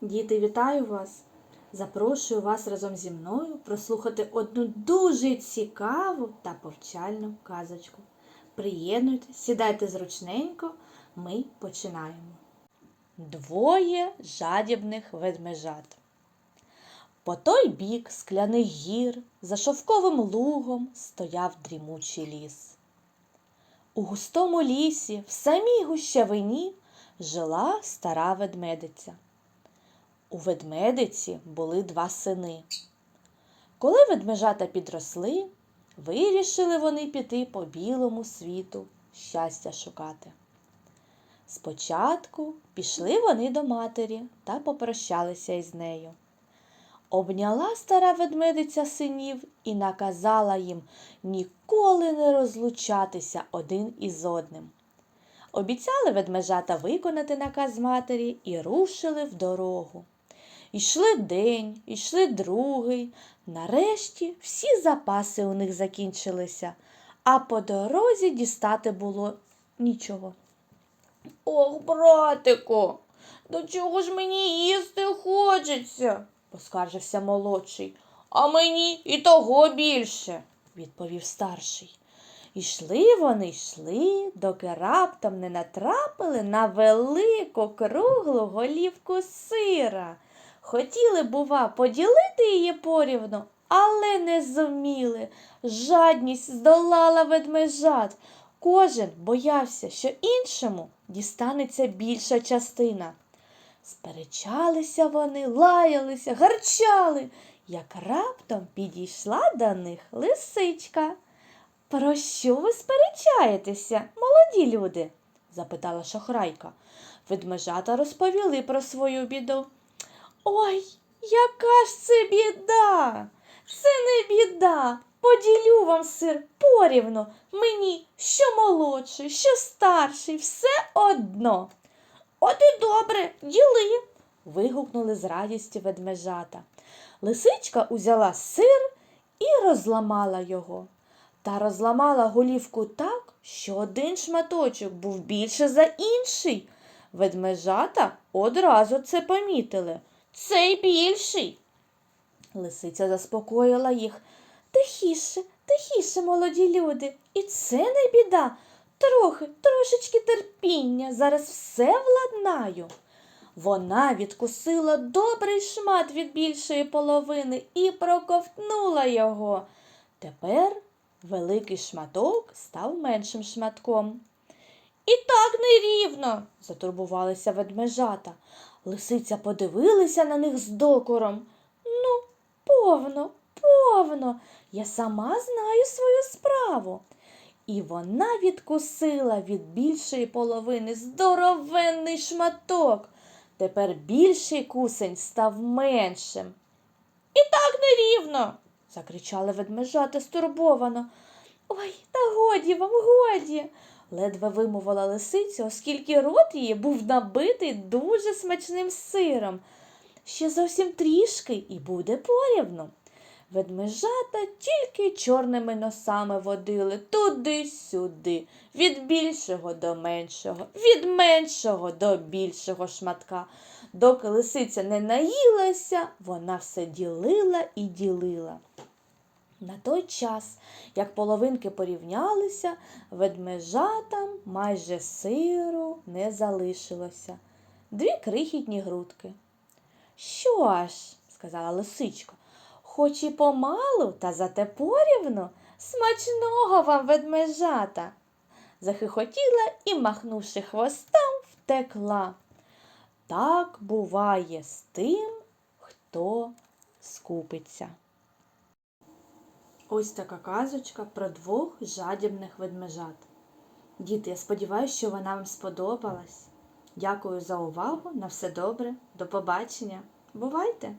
Діти, вітаю вас! Запрошую вас разом зі мною прослухати одну дуже цікаву та повчальну казочку. Приєднуйтесь, сідайте зручненько, ми починаємо. Двоє жадібних ведмежат. По той бік скляних гір за шовковим лугом стояв дрімучий ліс. У густому лісі, в самій гущавині, жила стара ведмедиця. У ведмедиці були два сини. Коли ведмежата підросли, вирішили вони піти по білому світу щастя шукати. Спочатку пішли вони до матері та попрощалися із нею. Обняла стара ведмедиця синів і наказала їм ніколи не розлучатися один із одним. Обіцяли ведмежата виконати наказ матері і рушили в дорогу. Ішли день, ішли другий. Нарешті всі запаси у них закінчилися, а по дорозі дістати було нічого. Ох, братику, до чого ж мені їсти хочеться? поскаржився молодший. А мені і того більше, відповів старший. Ішли вони, йшли, доки раптом не натрапили на велику круглу голівку сира. Хотіли, бува, поділити її порівну, але не зуміли. Жадність здолала ведмежат. Кожен боявся, що іншому дістанеться більша частина. Сперечалися вони, лаялися, гарчали, як раптом підійшла до них лисичка. Про що ви сперечаєтеся, молоді люди? запитала шахрайка. Ведмежата розповіли про свою біду. Ой, яка ж це біда? Це не біда. Поділю вам сир порівну. Мені що молодший, що старший, все одно. От і добре, діли. вигукнули з радістю ведмежата. Лисичка узяла сир і розламала його. Та розламала голівку так, що один шматочок був більше за інший. Ведмежата одразу це помітили. Цей більший. Лисиця заспокоїла їх. Тихіше, тихіше, молоді люди. І це не біда. Трохи, трошечки терпіння, зараз все владнаю. Вона відкусила добрий шмат від більшої половини і проковтнула його. Тепер великий шматок став меншим шматком. І так нерівно, затурбувалися ведмежата. Лисиця подивилася на них з докором. Ну, повно, повно, я сама знаю свою справу. І вона відкусила від більшої половини здоровенний шматок. Тепер більший кусень став меншим. І так нерівно, закричали ведмежата стурбовано. Ой, та годі вам, годі, ледве вимовила лисиця, оскільки рот її був набитий дуже смачним сиром. Ще зовсім трішки і буде порівну. Ведмежата тільки чорними носами водили туди-сюди, від більшого до меншого, від меншого до більшого шматка. Доки лисиця не наїлася, вона все ділила і ділила. На той час, як половинки порівнялися, ведмежатам майже сиру не залишилося. Дві крихітні грудки. Що ж, сказала лисичка, хоч і помалу, та зате порівну, смачного вам ведмежата. Захихотіла і, махнувши хвостом, втекла. Так буває з тим, хто скупиться. Ось така казочка про двох жадібних ведмежат. Діти, я сподіваюся, що вона вам сподобалась. Дякую за увагу. На все добре. До побачення. Бувайте!